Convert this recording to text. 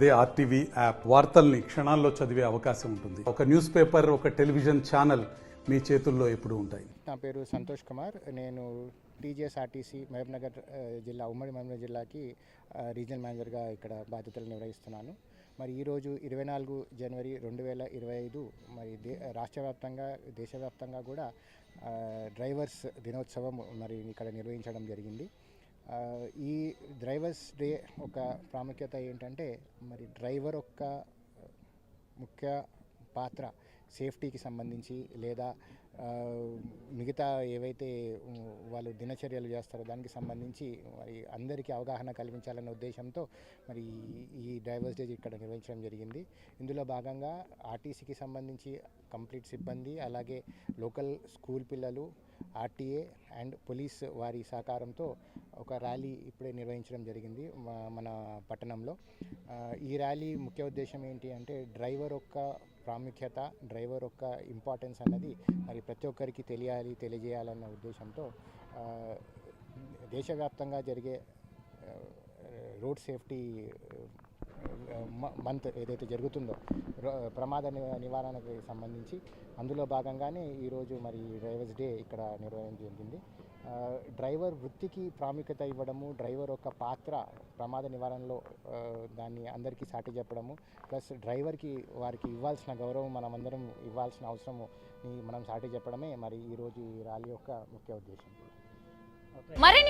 అదే RTV app. వార్తల్ని క్షణాల్లో చదివే అవకాశం ఉంటుంది. ఒక న్యూస్ పేపర్ ఒక టెలివిజన్ ఛానల్ మీ చేతుల్లో ఎప్పుడు ఉంటాయి. నా పేరు సంతోష్ కుమార్. నేను టీజీఎస్ఆర్టీసీ మహబూబ్నగర్ జిల్లా ఉమ్మడి మహబూబ్నగర్ జిల్లాకి రీజనల్ మేనేజర్గా ఇక్కడ బాధ్యతలు నిర్వహిస్తున్నాను. మరి ఈరోజు ఇరవై నాలుగు జనవరి రెండు వేల ఇరవై ఐదు మరి దే రాష్ట్ర వ్యాప్తంగా దేశవ్యాప్తంగా కూడా డ్రైవర్స్ దినోత్సవం మరి ఇక్కడ నిర్వహించడం జరిగింది. ఈ డ్రైవర్స్ డే ఒక ప్రాముఖ్యత ఏంటంటే మరి డ్రైవర్ యొక్క ముఖ్య పాత్ర సేఫ్టీకి సంబంధించి లేదా మిగతా ఏవైతే వాళ్ళు దినచర్యలు చేస్తారో దానికి సంబంధించి మరి అందరికీ అవగాహన కల్పించాలనే ఉద్దేశంతో మరి ఈ డ్రైవర్స్ డే ఇక్కడ నిర్వహించడం జరిగింది. ఇందులో భాగంగా ఆర్టీసీకి సంబంధించి కంప్లీట్ సిబ్బంది అలాగే లోకల్ స్కూల్ పిల్లలు ఆర్టీఏ అండ్ పోలీస్ వారి సహకారంతో ఒక ర్యాలీ ఇప్పుడే నిర్వహించడం జరిగింది మన పట్టణంలో. ఈ ర్యాలీ ముఖ్య ఉద్దేశం ఏంటి అంటే డ్రైవర్ యొక్క ప్రాముఖ్యత డ్రైవర్ యొక్క ఇంపార్టెన్స్ అన్నది మరి ప్రతి ఒక్కరికి తెలియాలి తెలియజేయాలన్న ఉద్దేశంతో దేశవ్యాప్తంగా జరిగే రోడ్ సేఫ్టీ మంత్ ఏదైతే జరుగుతుందో ప్రమాద నివారణకు సంబంధించి అందులో భాగంగానే ఈరోజు మరి డ్రైవర్స్ డే ఇక్కడ నిర్వహించడం జరిగింది. డ్రైవర్ వృత్తికి ప్రాముఖ్యత ఇవ్వడము డ్రైవర్ యొక్క పాత్ర ప్రమాద నివారణలో దాన్ని అందరికీ సాటి చెప్పడము ప్లస్ డ్రైవర్కి వారికి ఇవ్వాల్సిన గౌరవం మనమందరం ఇవ్వాల్సిన అవసరము మనం సాటి చెప్పడమే మరి ఈరోజు ఈ ర్యాలీ యొక్క ముఖ్య ఉద్దేశం. మరిన్ని